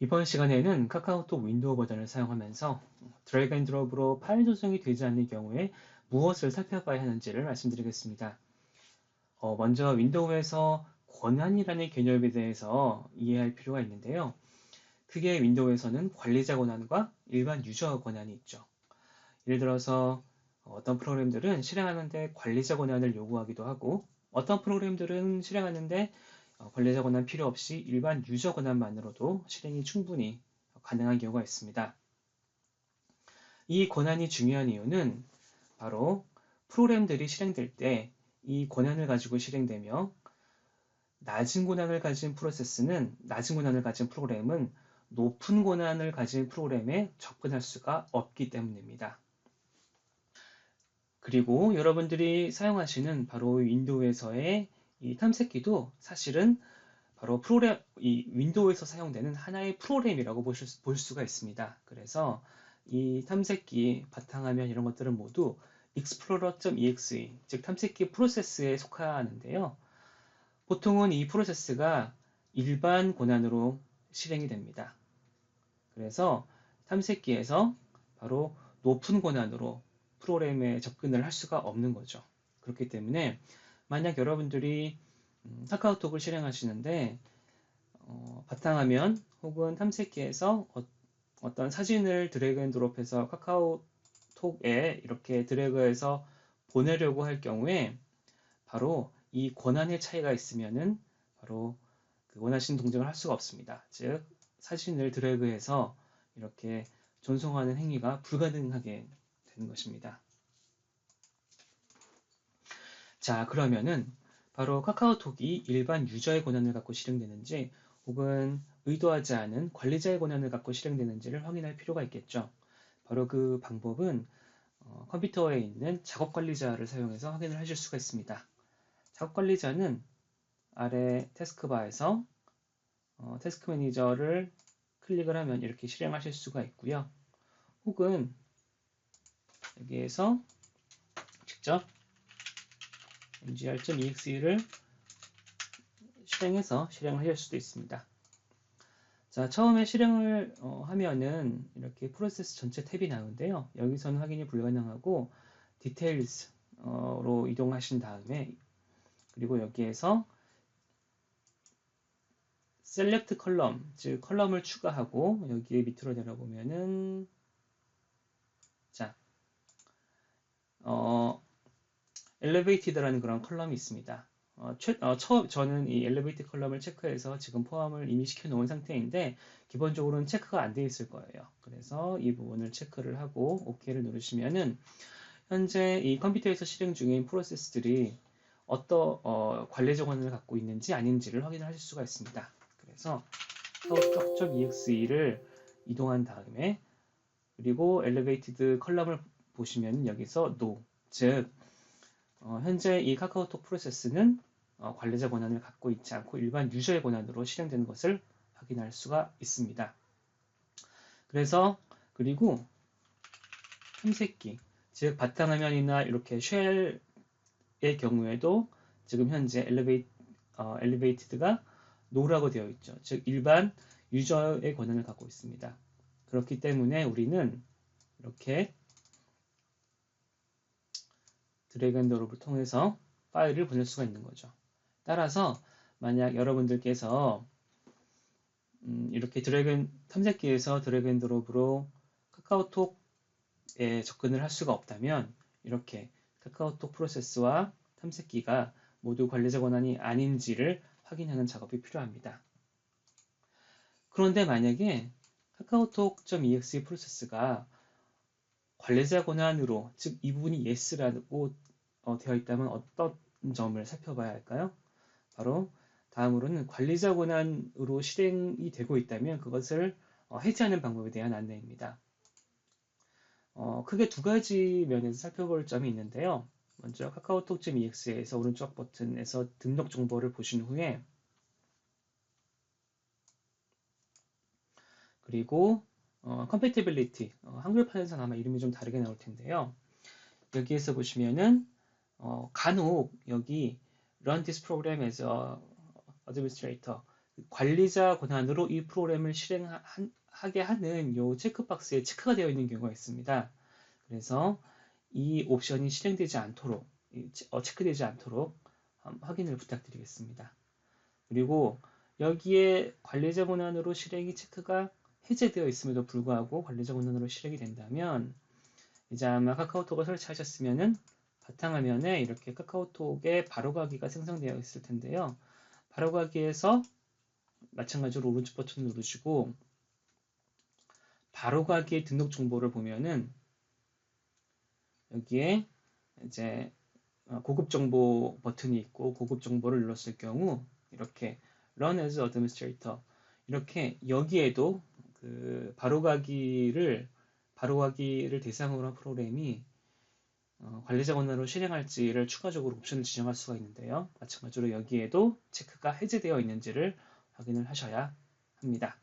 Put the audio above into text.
이번 시간에는 카카오톡 윈도우 버전을 사용하면서 드래그 앤 드롭으로 파일 조성이 되지 않는 경우에 무엇을 살펴봐야 하는지를 말씀드리겠습니다. 어, 먼저 윈도우에서 권한이라는 개념에 대해서 이해할 필요가 있는데요. 크게 윈도우에서는 관리자 권한과 일반 유저 권한이 있죠. 예를 들어서 어떤 프로그램들은 실행하는데 관리자 권한을 요구하기도 하고 어떤 프로그램들은 실행하는데 어, 관리자 권한 필요 없이 일반 유저 권한만으로도 실행이 충분히 가능한 경우가 있습니다. 이 권한이 중요한 이유는 바로 프로그램들이 실행될 때 이 권한을 가지고 실행되며 낮은 권한을 가진 프로세스는 낮은 권한을 가진 프로그램은 높은 권한을 가진 프로그램에 접근할 수가 없기 때문입니다. 그리고 여러분들이 사용하시는 바로 윈도우에서의 이 탐색기도 사실은 바로 프로그램, 이 윈도우에서 사용되는 하나의 프로그램이라고 보실, 볼 수가 있습니다. 그래서 이 탐색기, 바탕화면 이런 것들은 모두 explorer.exe, 즉 탐색기 프로세스에 속하는데요. 보통은 이 프로세스가 일반 권한으로 실행이 됩니다. 그래서 탐색기에서 바로 높은 권한으로 프로그램에 접근을 할 수가 없는 거죠. 그렇기 때문에 만약 여러분들이 음, 카카오톡을 실행하시는데 어, 바탕화면 혹은 탐색기에서 어, 떤 사진을 드래그 앤 드롭해서 카카오톡에 이렇게 드래그해서 보내려고 할 경우에 바로 이 권한의 차이가 있으면은 바로 그 원하시는 동작을 할 수가 없습니다. 즉 사진을 드래그해서 이렇게 전송하는 행위가 불가능하게 되는 것입니다. 자, 그러면은 바로 카카오톡이 일반 유저의 권한을 갖고 실행되는지 혹은 의도하지 않은 관리자의 권한을 갖고 실행되는지를 확인할 필요가 있겠죠. 바로 그 방법은 어, 컴퓨터에 있는 작업 관리자를 사용해서 확인을 하실 수가 있습니다. 작업 관리자는 아래 태스크바에서 어, 태스크 매니저를 클릭을 하면 이렇게 실행하실 수가 있고요. 혹은 여기에서 직접 mgr.exe를 실행해서 실행을 하실 수도 있습니다. 자, 처음에 실행을 어, 하면은 이렇게 프로세스 전체 탭이 나오는데요. 여기서는 확인이 불가능하고 디테일즈로 이동하신 다음에 그리고 여기에서 셀렉트 컬럼, 즉 컬럼을 추가하고 여기에 밑으로 내려보면은 자, 어, 엘리베이티드라는 그런 컬럼이 있습니다. 어, 최, 어, 처, 저는 이 엘리베이트 컬럼을 체크해서 지금 포함을 이미 시켜 놓은 상태인데 기본적으로는 체크가 안 되어 있을 거예요. 그래서 이 부분을 체크를 하고 OK를 누르시면은 현재 이 컴퓨터에서 실행 중인 프로세스들이 어떤 어, 관리적 권한을 갖고 있는지 아닌지를 확인하실 수가 있습니다. 그래서 outlook.exe를 이동한 다음에 그리고 엘리베이티드 컬럼을 보시면 여기서 no, 즉 어, 현재 이 카카오톡 프로세스는 어, 관리자 권한을 갖고 있지 않고 일반 유저의 권한으로 실행되는 것을 확인할 수가 있습니다. 그래서 그리고 탐색기, 즉 바탕화면이나 이렇게 쉘의 경우에도 지금 현재 엘리베이, 어, 엘리베이티드가 노라고 되어 있죠. 즉 일반 유저의 권한을 갖고 있습니다. 그렇기 때문에 우리는 이렇게 드래그 앤 드롭을 통해서 파일을 보낼 수가 있는 거죠. 따라서 만약 여러분들께서 음, 이렇게 드래그 탐색기에서 드래그 앤 드롭으로 카카오톡에 접근을 할 수가 없다면 이렇게 카카오톡 프로세스와 탐색기가 모두 관리자 권한이 아닌지를 확인하는 작업이 필요합니다. 그런데 만약에 카카오톡.exe 프로세스가 관리자 권한으로 즉 이 부분이 yes라고 어, 되어 있다면 어떤 점을 살펴봐야 할까요? 바로 다음으로는 관리자 권한으로 실행이 되고 있다면 그것을 어, 해지하는 방법에 대한 안내입니다. 어, 크게 두 가지 면에서 살펴볼 점이 있는데요. 먼저 카카오톡.ex에서 오른쪽 버튼에서 등록 정보를 보신 후에 그리고 어, compatibility, 어, 한글판에서는 아마 이름이 좀 다르게 나올 텐데요. 여기에서 보시면은 어, 간혹 여기 run this program as a administrator, 관리자 권한으로 이 프로그램을 실행하게 하는 요 체크박스에 체크가 되어 있는 경우가 있습니다. 그래서 이 옵션이 실행되지 않도록 어, 체크되지 않도록 확인을 부탁드리겠습니다. 그리고 여기에 관리자 권한으로 실행이 체크가 해제되어 있음에도 불구하고 관리자 권한으로 실행이 된다면 이제 아마 카카오톡을 설치하셨으면은 바탕화면에 이렇게 카카오톡의 바로가기가 생성되어 있을 텐데요. 바로가기에서 마찬가지로 오른쪽 버튼을 누르시고 바로가기의 등록 정보를 보면은 여기에 이제 고급 정보 버튼이 있고 고급 정보를 눌렀을 경우 이렇게 Run as Administrator 이렇게 여기에도 그 바로가기를 바로가기를 대상으로 한 프로그램이 어, 관리자 권한으로 실행할지를 추가적으로 옵션을 지정할 수가 있는데요. 마찬가지로 여기에도 체크가 해제되어 있는지를 확인을 하셔야 합니다.